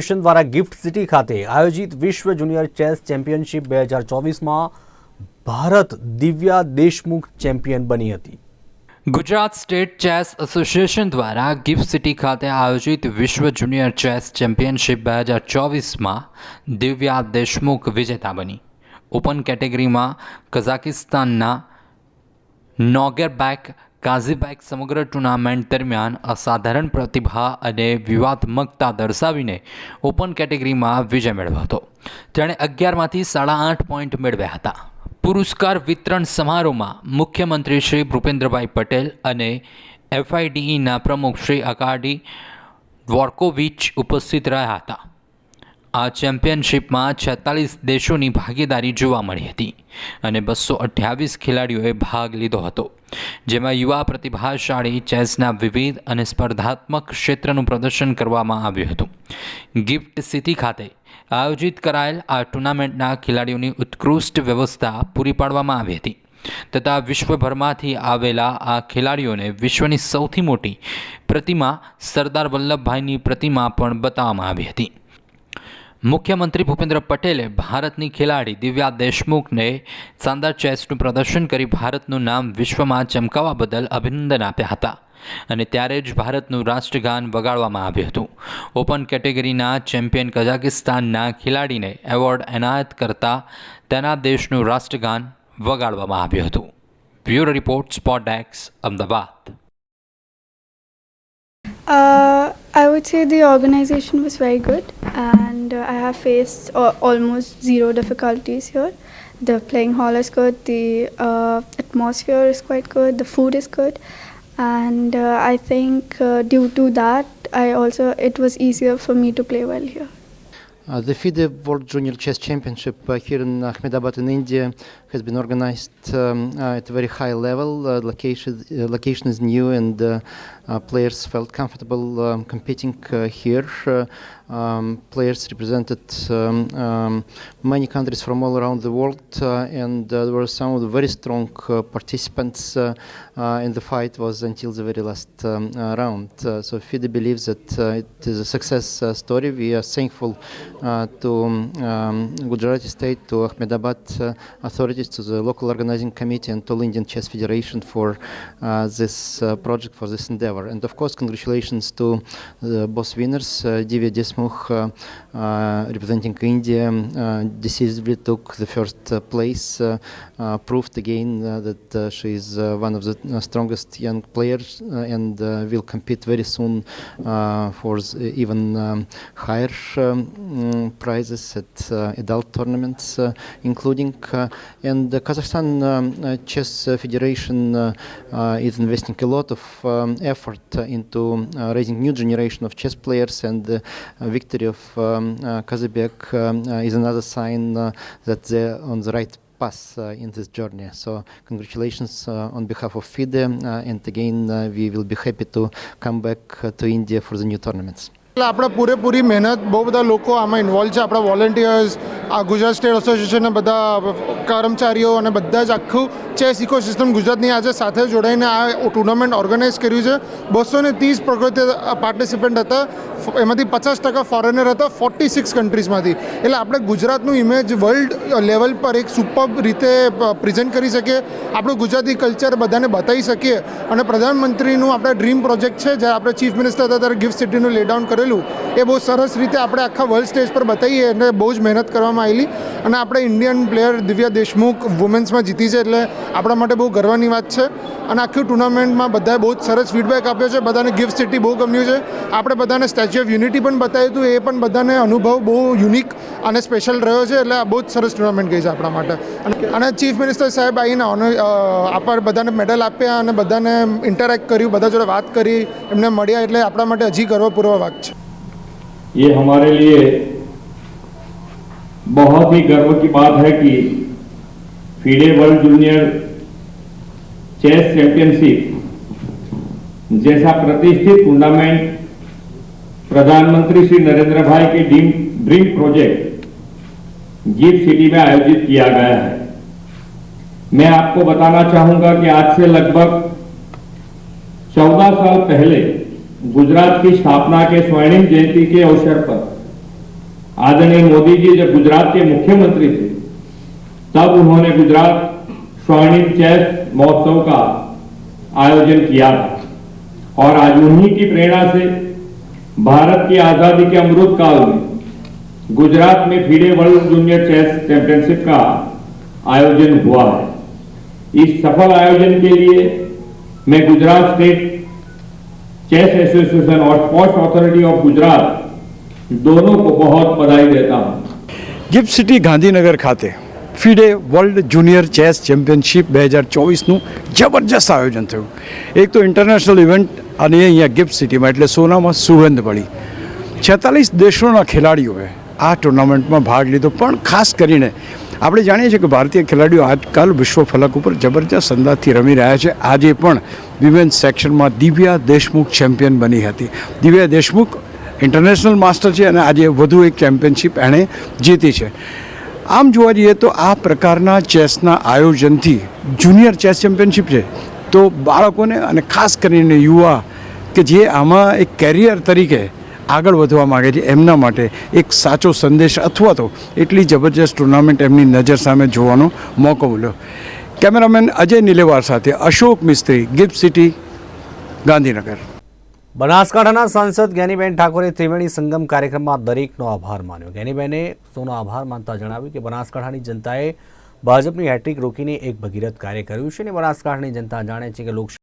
Foundation દ્વારા gift city ખાતે આયોજિત વિશ્વ જુનિયર ચેસ ચેમ્પિયનશિપ બે હજાર ચોવીસમાં ભારત દિવ્યા દેશમુખ ચેમ્પિયન બની હતી. ગુજરાત સ્ટેટ ચેસ એસોસિએશન દ્વારા ગિફ્ટ સિટી ખાતે આયોજિત વિશ્વ જુનિયર ચેસ ચેમ્પિયનશિપ બે હજાર ચોવીસમાં દિવ્યા દેશમુખ વિજેતા બની. ઓપન કેટેગરીમાં કઝાકિસ્તાનના નોગેરબેક કાઝીબેક સમગ્ર ટુર્નામેન્ટ દરમિયાન અસાધારણ પ્રતિભા અને વિવાદમકતા દર્શાવીને ઓપન કેટેગરીમાં વિજય મેળવ્યો હતો. તેણે અગિયારમાંથી સાડા આઠ પોઈન્ટ મેળવ્યા હતા. પુરસ્કાર વિતરણ સમારોહમાં મુખ્યમંત્રી શ્રી ભૂપેન્દ્રભાઈ પટેલ અને એફઆઈડીઈના પ્રમુખ શ્રી અકાડી વોર્કોવિચ ઉપસ્થિત રહ્યા હતા. આ ચેમ્પિયનશિપમાં છેતાલીસ દેશોની ભાગીદારી જોવા મળી હતી અને બસો અઠ્યાવીસ ખેલાડીઓએ ભાગ લીધો હતો, જેમાં યુવા પ્રતિભાશાળી ચેસના વિવિધ અને સ્પર્ધાત્મક ક્ષેત્રનું પ્રદર્શન કરવામાં આવ્યું હતું. ગિફ્ટ સિટી ખાતે આયોજિત કરાયેલ આ ટુર્નામેન્ટના ખેલાડીઓની ઉત્કૃષ્ટ વ્યવસ્થા પૂરી પાડવામાં આવી હતી તથા વિશ્વભરમાંથી આવેલા આ ખેલાડીઓને વિશ્વની સૌથી મોટી પ્રતિમા સરદાર વલ્લભભાઈની પ્રતિમા પણ બતાવવામાં આવી હતી. મુખ્યમંત્રી ભૂપેન્દ્ર પટેલે ભારતની ખેલાડી દિવ્યા દેશમુખને શાનદાર ચેસનું પ્રદર્શન કરી ભારતનું નામ વિશ્વમાં ચમકાવવા બદલ અભિનંદન આપ્યા હતા. અને ત્યારે જ ભારતનું રાષ્ટ્રગાન વગાડવામાં આવ્યું હતું. ઓપન કેટેગરીના ચેમ્પિયન કઝાકિસ્તાનના ખેલાડીને એવોર્ડ એનાયત કરતા તેના દેશનું રાષ્ટ્રગાન વગાડવામાં આવ્યું હતું. Bureau report spot ડેક્સ Ahmedabad. Uh, I would say the organization was very and uh, I have faced uh, almost zero difficulties here. The playing hall is good, the uh, atmosphere is quite good, the food is good, and uh, I think uh, due to that, I also it was easier for me to play well here. Uh, the FIDE World Junior Chess Championship uh, here in Ahmedabad in India has been organized um, uh, at a very high level. Uh, location, uh, location is new and uh, players felt comfortable um, competing uh, here. Uh, um, players represented um, um, many countries from all around the world uh, and uh, there were some of the very strong uh, participants uh, uh, in the fight was until the very last um, uh, round. Uh, so FIDE believes that uh, it is a success uh, story. We are thankful uh, to Gujarati state, to Ahmedabad uh, authorities, to the local organizing committee, and to Indian Chess Federation for uh, this uh, project, for this endeavor. And of course, congratulations to the both winners, uh, Divya Desmukh, uh, uh, representing India, uh, decisively took the first uh, place, uh, uh, proved again uh, that uh, she is uh, one of the uh, strongest young players uh, and uh, will compete very soon uh, for even um, higher um, mm, prizes at uh, adult tournaments, uh, including. Uh, and the Kazakhstan um, uh, Chess uh, Federation uh, uh, is investing a lot of um, effort uh, into uh, raising new generation of chess players, and the uh, victory of um, uh, Kazabek um, uh, is another sign uh, that they're on the right path uh, in this journey. So congratulations uh, on behalf of FIDE, uh, and again uh, we will be happy to come back uh, to India for the new tournaments. એટલે આપણે પૂરેપૂરી મહેનત બહુ બધા લોકો આમાં involve છે આપણા વોલેન્ટિયર્સ આ ગુજરાત સ્ટેટ એસોસિએશનના બધા કર્મચારીઓ અને બધા જ આખું ચેસ ઇકોસિસ્ટમ ગુજરાતની આજે સાથે જોડાઈને આ ટુર્નામેન્ટ ઓર્ગેનાઇઝ કર્યું છે. બસો ને ત્રીસ પ્રકૃતિ પાર્ટિસિપન્ટ હતા. એમાંથી પચાસ ટકા ફોરેનર હતા ફોર્ટી સિક્સ કન્ટ્રીઝમાંથી એટલે આપણે ગુજરાતનું ઇમેજ વર્લ્ડ લેવલ પર એક સુપર રીતે પ્રેઝન્ટ કરી શકીએ. આપણું ગુજરાતી કલ્ચર બધાને બતાવી શકીએ. અને પ્રધાનમંત્રીનું આપણા ડ્રીમ પ્રોજેક્ટ છે જ્યારે આપણે ચીફ મિનિસ્ટર હતા, ત્યારે ગિફ્ટ સિટીનું લેડાઉન કરેલું. એ બહુ સરસ રીતે આપણે આખા વર્લ્ડ સ્ટેજ પર બતાવીએ અને બહુ જ મહેનત કરવામાં આવેલી અને આપણે ઇન્ડિયન પ્લેયર દિવ્યા દેશમુખ વુમેન્સમાં જીતી છે એટલે આપણા માટે બહુ ગર્વની વાત છે અને આખી ટુર્નામેન્ટમાં બધાએ બહુ જ સરસ ફીડબેક આપ્યો છે બધાને ગિફ્ટ સિટી બહુ ગમ્યું છે આપણે બધાને સ્ટેચ્યુ ઓફ યુનિટી પણ બતાવ્યું હતું એ પણ બધાને અનુભવ બહુ યુનિક અને સ્પેશિયલ રહ્યો છે એટલે આ બહુ જ સરસ ટુર્નામેન્ટ ગઈ છે આપણા માટે અને- અને ચીફ મિનિસ્ટર સાહેબ આવીને ઓનર આપણે બધાને મેડલ આપ્યા અને બધાને ઇન્ટરેક્ટ કર્યું બધા જોડે વાત કરી એમને મળ્યા એટલે આપણા માટે હજી ગર્વપૂર્વ વાત છે ये हमारे लिए बहुत ही गर्व की बात है कि FIDE world junior chess championship जैसा प्रतिष्ठित टूर्नामेंट प्रधानमंत्री श्री नरेंद्र भाई के dream dream project gift city में आयोजित किया गया है। मैं आपको बताना चाहूँगा कि आज से लगभग चौदह साल पहले गुजरात की स्थापना के स्वर्णिम जयंती के अवसर पर आदरणीय मोदी जी जब गुजरात के मुख्यमंत्री थे, तब उन्होंने गुजरात स्वर्णिम चेस महोत्सव का आयोजन किया था। और आज उन्हीं की प्रेरणा से भारत की आज़ादी के अमृत काल में गुजरात में FIDE world junior chess championship का आयोजन हुआ है। इस सफल आयोजन के लिए मैं गुजरात स्टेट चेस एसोसिएशन और स्पोर्ट्स अथॉरिटी ऑफ़ गुजरात दोनों को बहुत बधाई देता हूं ગિફ્ટ સિટી ગાંધીનગર ખાતે FIDE world junior chess championship બે હજાર ચોવીસનું જબરજસ્ત આયોજન થયું એક તો ઇન્ટરનેશનલ ઇવેન્ટ અને અહીંયા ગિફ્ટ સિટીમાં એટલે સોનામાં સુગંધ પડી છેતાલીસ દેશોના ખેલાડીઓએ આ ટુર્નામેન્ટમાં ભાગ લીધો પણ ખાસ કરીને આપણે જાણીએ છીએ કે ભારતીય ખેલાડીઓ આજકાલ વિશ્વ ફલક ઉપર જબરજસ્ત અંદાજથી રમી રહ્યા છે આજે પણ વિમેન્સ સેક્શનમાં દિવ્યા દેશમુખ ચેમ્પિયન બની હતી દિવ્યા દેશમુખ ઇન્ટરનેશનલ માસ્ટર છે અને આજે વધુ એક ચેમ્પિયનશિપ એણે જીતી છે. આમ જોવા જઈએ તો આ પ્રકારના ચેસના આયોજનથી જુનિયર ચેસ ચેમ્પિયનશિપ છે. તો બાળકોને અને ખાસ કરીને યુવા કે જે આમાં એક કેરિયર તરીકે આગળ વધવા માગે છે, એમના માટે એક સાચો સંદેશ અથવા તો એટલી જબરજસ્ત ટુર્નામેન્ટ એમની નજર સામે જોવાનો મોકો મળ્યો. કેમેરામેન અજય નિલેવાર સાથે અશોક મિસ્ત્રી, ગિફ્ટ સિટી, ગાંધીનગર. બનાસકાંઠાના સાંસદ જ્ઞાનીબેન ઠાકોરે ત્રિવેણી સંગમ કાર્યક્રમમાં દરેકનો આભાર માન્યો. જ્ઞાનીબેને સૌનો આભાર માનતા જણાવ્યું કે બનાસકાંઠાની જનતાએ ભાજપની હેટ્રિક રોકીને એક ભગીરથ કાર્ય કર્યું છે અને બનાસકાંઠાની જનતા જાણે છે કે લોક